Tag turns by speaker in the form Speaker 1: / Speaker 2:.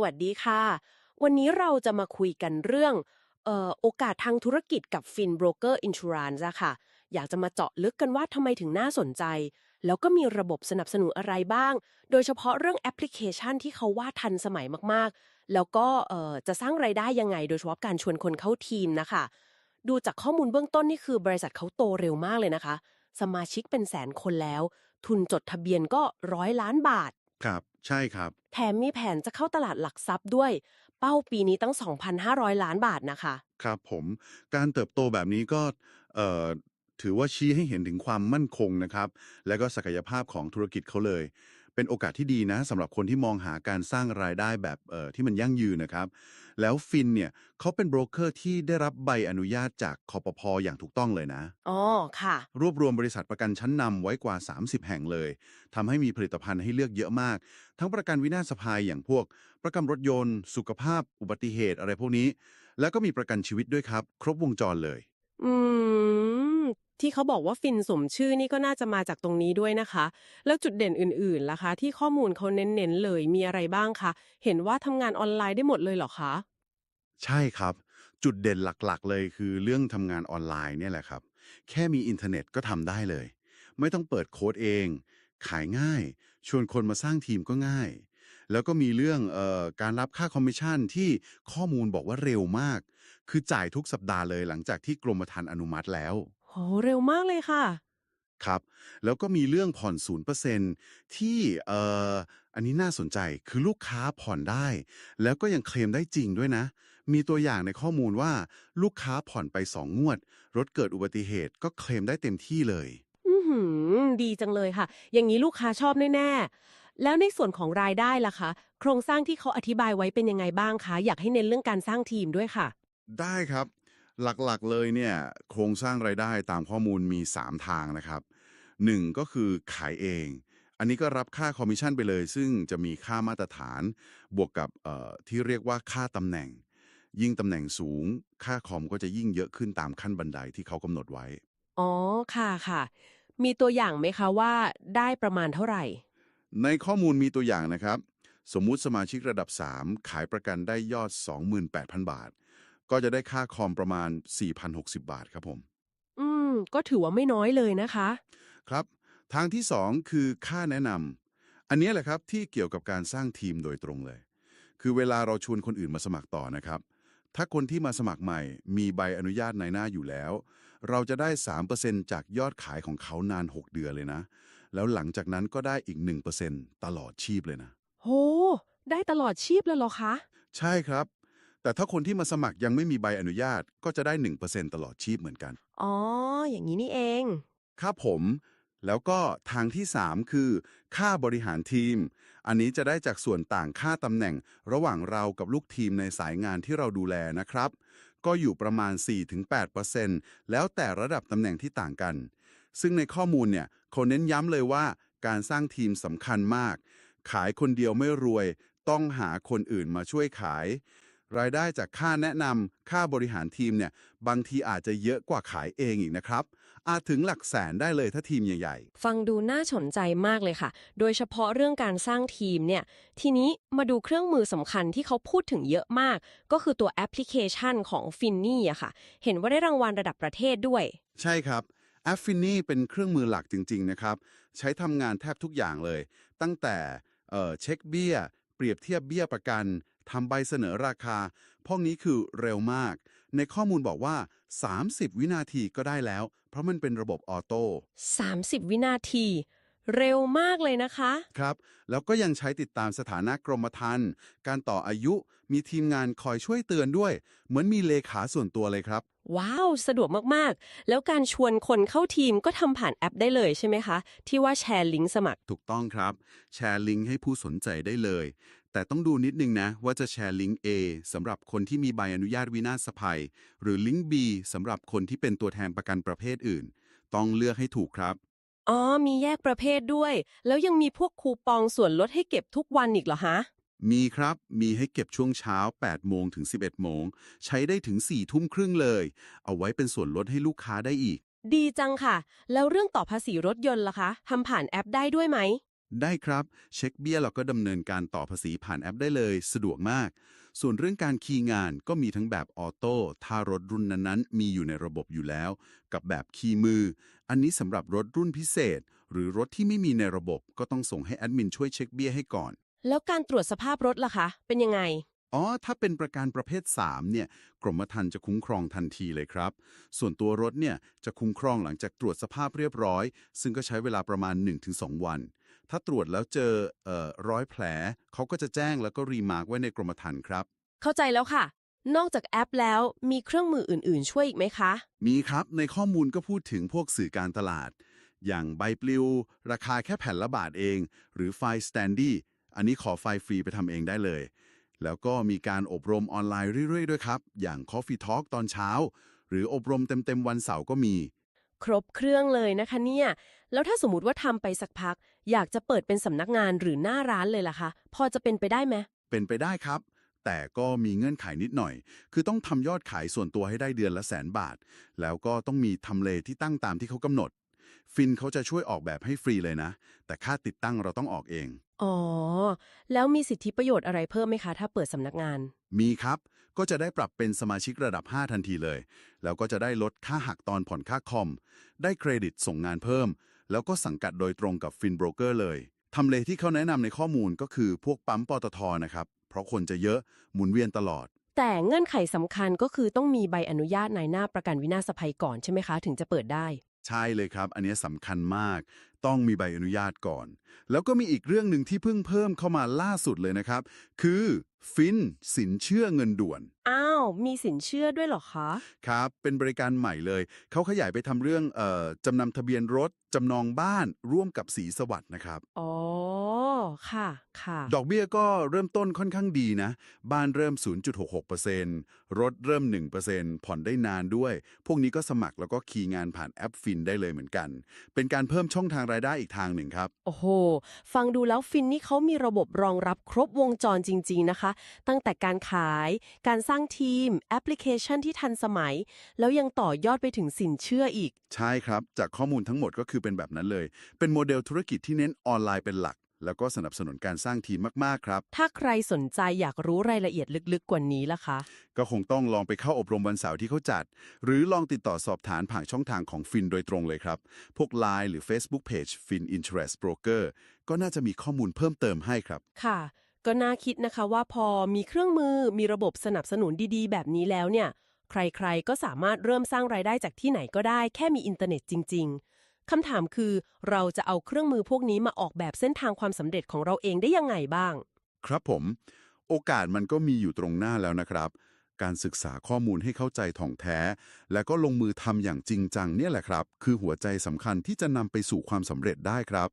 Speaker 1: สวัสดีค่ะ วันนี้เราจะมาคุยกันเรื่องออโอกาสทางธุรกิจกับฟินโบรกเกอร์อินชูรันส์อะค่ะ อยากจะมาเจาะลึกกันว่าทำไมถึงน่าสนใจ แล้วก็มีระบบสนับสนุนอะไรบ้าง โดยเฉพาะเรื่องแอปพลิเคชันที่เขาว่าทันสมัยมากๆ แล้วก็จะสร้างไรายได้ยังไง โดยเฉพาะการชวนคนเข้าทีมนะคะ ดูจากข้อมูลเบื้องต้นนี่คือบริษัทเขาโตเร็วมากเลยนะคะ สมาชิกเป็นแสนคนแล้ว ทุนจดทะเบียนก็ร้อยล้านบาท
Speaker 2: ครับ ใช่ครับ
Speaker 1: แถมมีแผนจะเข้าตลาดหลักทรัพย์ด้วย เป้าปีนี้ตั้ง 2,500 ล้านบาทนะคะ
Speaker 2: ครับผม การเติบโตแบบนี้ก็เอ่อถือว่าชี้ให้เห็นถึงความมั่นคงนะครับ และก็ศักยภาพของธุรกิจเขาเลย เป็นโอกาสที่ดีนะสำหรับคนที่มองหาการสร้างรายได้แบบเอ่อที่มันยั่งยืนนะครับ แล้วฟินเนี่ยเขาเป็นโบรกเกอร์ที่ได้รับใบอนุญาตจากคอปพออย่างถูกต้องเลยนะ
Speaker 1: อ๋อค่ะ
Speaker 2: รวบรวมบริษัทประกันชั้นนำไว้กว่า 30 แห่งเลยทำให้มีผลิตภัณฑ์ให้เลือกเยอะมาก ทั้งประกันวินาศภัยอย่างพวก ประกันรถยนต์ สุขภาพ อุบัติเหตุอะไรพวกนี้ แล้วก็มีประกันชีวิตด้วยครับ ครบวงจรเลย
Speaker 1: อืม ที่เขาบอกว่าฟินสมชื่อนี่ก็น่าจะมาจากตรงนี้ด้วยนะคะ แล้วจุดเด่นอื่นๆล่ะคะ ที่ข้อมูลเขาเน้นๆเลยมีอะไรบ้างคะเห็นว่าทำงานออนไลน์ได้หมดเลยเหรอคะ
Speaker 2: ใช่ครับ จุดเด่นหลักๆ เลยคือเรื่องทำงานออนไลน์เนี่ยแหละครับ แค่มีอินเทอร์เน็ตก็ทำได้เลย ไม่ต้องเปิดโค้ดเอง ขายง่าย ชวนคนมาสร้างทีมก็ง่าย แล้วก็มีเรื่องเออการรับค่าคอมมิชชั่นที่ข้อมูลบอกว่าเร็วมาก คือจ่ายทุกสัปดาห์เลยหลังจากที่กรมธรรม์อนุมัติแล้ว
Speaker 1: โหเร็วมากเลยค่ะ
Speaker 2: ครับ แล้วก็มีเรื่องผ่อน 0%ที่เอ่ออันนี้น่าสนใจคือลูกค้าผ่อนได้ แล้วก็ยังเคลมได้จริงด้วยนะ มีตัวอย่างในข้อมูลว่าลูกค้าผ่อนไป 2 งวด รถเกิดอุบัติเหตุก็เคลมได้เต็มที่เลย
Speaker 1: อือหือ ดีจังเลยค่ะ อย่างนี้ลูกค้าชอบแน่ๆ แล้วในส่วนของรายได้ล่ะคะ โครงสร้างที่เขาอธิบายไว้เป็นยังไงบ้างคะ อยากให้เน้นเรื่องการสร้างทีมด้วยค่ะ
Speaker 2: ได้ครับ หลักๆเลยเนี่ยโครงสร้างรายได้ตามข้อมูลมี 3 ทางนะครับ 1 ก็คือขายเอง อันนี้ก็รับค่าคอมมิชชั่นไปเลย ซึ่งจะมีค่ามาตรฐาน บวกกับเอ่อที่เรียกว่าค่าตำแหน่ง ยิ่งตำแหน่งสูง ค่าคอมก็จะยิ่งเยอะขึ้นตามขั้นบันไดที่เขากำหนดไว้
Speaker 1: อ๋อค่ะค่ะ มีตัวอย่างไหมคะว่าได้ประมาณเท่าไหร่
Speaker 2: ในข้อมูลมีตัวอย่างนะครับ สมมุติสมาชิกระดับ 3 ขายประกันได้ยอด 28,000 บาท ก็จะได้ค่าคอมประมาณ 4,060 บาทครับผม
Speaker 1: อืม ก็ถือว่าไม่น้อยเลยนะคะ
Speaker 2: ครับ ทางที่ 2 คือค่าแนะนำอันนี้แหละครับที่เกี่ยวกับการสร้างทีมโดยตรงเลย คือเวลาเราชวนคนอื่นมาสมัครต่อนะครับ ถ้าคนที่มาสมัครใหม่ มีใบอนุญาตในหน้าอยู่แล้ว เราจะได้ 3%จากยอดขายของเขานาน 6 เดือนเลยนะ แล้วหลังจากนั้นก็ได้อีก 1%ตลอดชีพเลยนะ
Speaker 1: โห ได้ตลอดชีพเลยเหรอคะ
Speaker 2: ใช่ครับ แต่ถ้าคนที่มาสมัครยังไม่มีใบอนุญาตก็จะได้ 1%ตลอดชีพเหมือนกัน
Speaker 1: อ๋อ อย่างนี้นี่เอง
Speaker 2: ครับผม แล้วก็ทางที่ 3 คือ ค่าบริหารทีม อันนี้จะได้จากส่วนต่างค่าตำแหน่ง ระหว่างเรากับลูกทีมในสายงานที่เราดูแลนะครับ ก็อยู่ประมาณ 4-8%แล้วแต่ระดับตำแหน่งที่ต่างกัน ซึ่งในข้อมูลเนี่ยเขาเน้นย้ำเลยว่าการสร้างทีมสำคัญมาก ขายคนเดียวไม่รวย ต้องหาคนอื่นมาช่วยขาย รายได้จากค่าแนะนำค่าบริหารทีมเนี่ยบางทีอาจจะเยอะกว่าขายเองอีกนะครับ อาจถึงหลักแสนได้เลยถ้าทีมใหญ่
Speaker 1: ฟังดูน่าสนใจมากเลยค่ะ โดยเฉพาะเรื่องการสร้างทีมเนี่ย ทีนี้มาดูเครื่องมือสำคัญที่เขาพูดถึงเยอะมาก ก็คือตัวแอปพลิเคชันของฟินนี่อะค่ะ เห็นว่าได้รางวัลระดับประเทศด้วย
Speaker 2: ๆใช่ครับ a f f i n i เป็นเครื่องมือหลักจริง ๆ นะครับ ใช้ทำงานแทบทุกอย่างเลย ตั้งแต่เอ่อเช็คเบี้ย เปรียบเทียบเบี้ยประกัน ทำใบเสนอราคา พวกนี้คือเร็วมาก ในข้อมูลบอกว่า 30 วินาทีก็ได้แล้ว เพราะมันเป็นระบบออโต้
Speaker 1: 30 วินาที เร็วมากเลยนะคะ
Speaker 2: ครับ แล้วก็ยังใช้ติดตามสถานะกรมธรรม์การต่ออายุมีทีมงานคอยช่วยเตือนด้วย เหมือนมีเลขาส่วนตัวเลยครับ
Speaker 1: ว้าว สะดวกมากๆ แล้วการชวนคนเข้าทีมก็ทำผ่านแอปได้เลยใช่ไหมคะ ที่ว่าแชร์ลิงก์สมัคร
Speaker 2: ถูกต้องครับ แชร์ลิงก์ให้ผู้สนใจได้เลย แต่ต้องดูนิดนึงนะว่าจะแชร์ลิงก์ A สำหรับคนที่มีใบอนุญาตวินาศภัย หรือลิงก์ B สำหรับคนที่เป็นตัวแทนประกันประเภทอื่น ต้องเลือกให้ถูกครับ
Speaker 1: อ๋อ มีแยกประเภทด้วย แล้วยังมีพวกคูปองส่วนลดให้เก็บทุกวันอีกเหรอฮะ
Speaker 2: มีครับ มีให้เก็บช่วงเช้า 8 โมงถึง 11 โมง ใช้ได้ถึง 4 ทุ่มครึ่งเลย เอาไว้เป็นส่วนลดให้ลูกค้าได้อีก
Speaker 1: ดีจังค่ะ แล้วเรื่องต่อภาษีรถยนต์ล่ะคะทำผ่านแอปได้ด้วยไหม
Speaker 2: ได้ครับ เช็คเบี้ยเราก็ดำเนินการต่อภาษีผ่านแอปได้เลย สะดวกมาก ส่วนเรื่องการคีย์งานก็มีทั้งแบบออโต้ถ้ารถรุ่นนั้นๆ มีอยู่ในระบบอยู่แล้ว กับแบบคีย์มือ อันนี้สำหรับรถรุ่นพิเศษ หรือรถที่ไม่มีในระบบก็ต้องส่งให้แอดมินช่วยเช็คเบี้ยให้ก่อน
Speaker 1: แล้วการตรวจสภาพรถล่ะคะ เป็นยังไง
Speaker 2: อ๋อ ถ้าเป็นประกันประเภท 3 เนี่ย กรมธรรม์จะคุ้มครองทันทีเลยครับ ส่วนตัวรถเนี่ย จะคุ้มครองหลังจากตรวจสภาพเรียบร้อย ซึ่งก็ใช้เวลาประมาณ 1-2 วัน ถ้าตรวจแล้วเจอเอ่อร้อยแผล เขาก็จะแจ้งแล้วก็รีมาร์กไว้ในกรมธรรม์ครับ
Speaker 1: เข้าใจแล้วค่ะ นอกจากแอปแล้วมีเครื่องมืออื่น ๆ ช่วยอีกไหมคะ
Speaker 2: มีครับในข้อมูลก็พูดถึงพวกสื่อการตลาด อย่างใบปลิว ราคาแค่แผ่นละบาทเอง หรือไฟล์ Standy อันนี้ขอไฟล์ฟรีไปทำเองได้เลย แล้วก็มีการอบรมออนไลน์เรื่อย ๆ ด้วยครับ อย่าง Coffee Talk ตอนเช้า หรืออบรมเต็ม ๆ วันเสาร์ก็มี
Speaker 1: ครบเครื่องเลยนะคะเนี่ย แล้วถ้าสมมติว่าทำไปสักพัก อยากจะเปิดเป็นสำนักงานหรือหน้าร้านเลยล่ะคะ พอจะเป็นไปได้ไหม
Speaker 2: เป็นไปได้ครับ แต่ก็มีเงื่อนไขนิดหน่อย คือต้องทำยอดขายส่วนตัวให้ได้เดือนละแสนบาท แล้วก็ต้องมีทำเลที่ตั้งตามที่เขากำหนด ฟินเขาจะช่วยออกแบบให้ฟรีเลยนะ แต่ค่าติดตั้งเราต้องออกเอง
Speaker 1: อ๋อ แล้วมีสิทธิประโยชน์อะไรเพิ่มไหมคะ ถ้าเปิดสำนักงาน
Speaker 2: มีครับ ก็จะได้ปรับเป็นสมาชิกระดับ 5 ทันทีเลย แล้วก็จะได้ลดค่าหักตอนผ่อนค่าคอม ได้เครดิตส่งงานเพิ่ม แล้วก็สังกัดโดยตรงกับฟินโบรกเกอร์เลยทำเลที่เขาแนะนำในข้อมูลก็คือพวกปั๊มปตทนะครับ เพราะคนจะเยอะหมุนเวียนตลอด
Speaker 1: แต่เงื่อนไขสำคัญก็คือต้องมีใบอนุญาตนายหน้าประกันวินาศภัยก่อนใช่ไหมคะ ถึงจะเปิดได้
Speaker 2: ใช่เลยครับ อันนี้สำคัญมาก ต้องมีใบอนุญาตก่อน แล้วก็มีอีกเรื่องหนึ่งที่เพิ่งเพิ่มเข้ามาล่าสุดเลยนะครับ คือฟินสินเชื่อเงินด่วน
Speaker 1: อ้าว มีสินเชื่อด้วยเหรอคะ
Speaker 2: ครับ เป็นบริการใหม่เลย เขาขยายไปทำเรื่องเอ่อจำนำทะเบียนรถจำนองบ้านร่วมกับสีสวัสด์นะครับ
Speaker 1: อ๋อ ค่ะ ค่ะ
Speaker 2: ดอกเบี้ยก็เริ่มต้นค่อนข้างดีนะ บ้านเริ่ม 0.66%รถเริ่ม 1%ผ่อนได้นานด้วย พวกนี้ก็สมัครแล้วก็คีย์งานผ่านแอปฟินได้เลยเหมือนกัน เป็นการเพิ่มช่องทางรายได้อีกทางหนึ่งครับ
Speaker 1: โอ้โห ฟังดูแล้วฟินนี่เขามีระบบรองรับครบวงจรจริง ๆนะคะ ตั้งแต่การขาย การสร้างทีม แอปพลิเคชันที่ทันสมัย แล้วยังต่อยอดไปถึงสินเชื่ออีก
Speaker 2: ใช่ครับ จากข้อมูลทั้งหมดก็คือเป็นแบบนั้นเลย เป็นโมเดลธุรกิจที่เน้นออนไลน์เป็นหลัก แล้วก็สนับสนุนการสร้างทีมมาก ๆ ครับ
Speaker 1: ถ้าใครสนใจอยากรู้รายละเอียดลึกๆ กว่านี้ล่ะคะ
Speaker 2: ก็คงต้องลองไปเข้าอบรมวันเสาร์ที่เขาจัด หรือลองติดต่อสอบถามผ่านช่องทางของฟินโดยตรงเลยครับ พวก Line หรือ Facebook Page Fin Interest Broker ก็น่าจะมีข้อมูลเพิ่มเติมให้ครับ
Speaker 1: ค่ะ ก็น่าคิดนะคะว่าพอมีเครื่องมือมีระบบสนับสนุนดีๆ แบบนี้แล้วเนี่ย ใครๆ ก็สามารถเริ่มสร้างรายได้จากที่ไหนก็ได้ แค่มีอินเทอร์เน็ตจริง ๆ คำถามคือ เราจะเอาเครื่องมือพวกนี้มาออกแบบเส้นทางความสำเร็จของเราเองได้ยังไงบ้าง
Speaker 2: ครับผม โอกาสมันก็มีอยู่ตรงหน้าแล้วนะครับ การศึกษาข้อมูลให้เข้าใจถ่องแท้ และก็ลงมือทำอย่างจริงจังเนี่ยแหละครับ คือหัวใจสำคัญที่จะนำไปสู่ความสำเร็จได้ครับ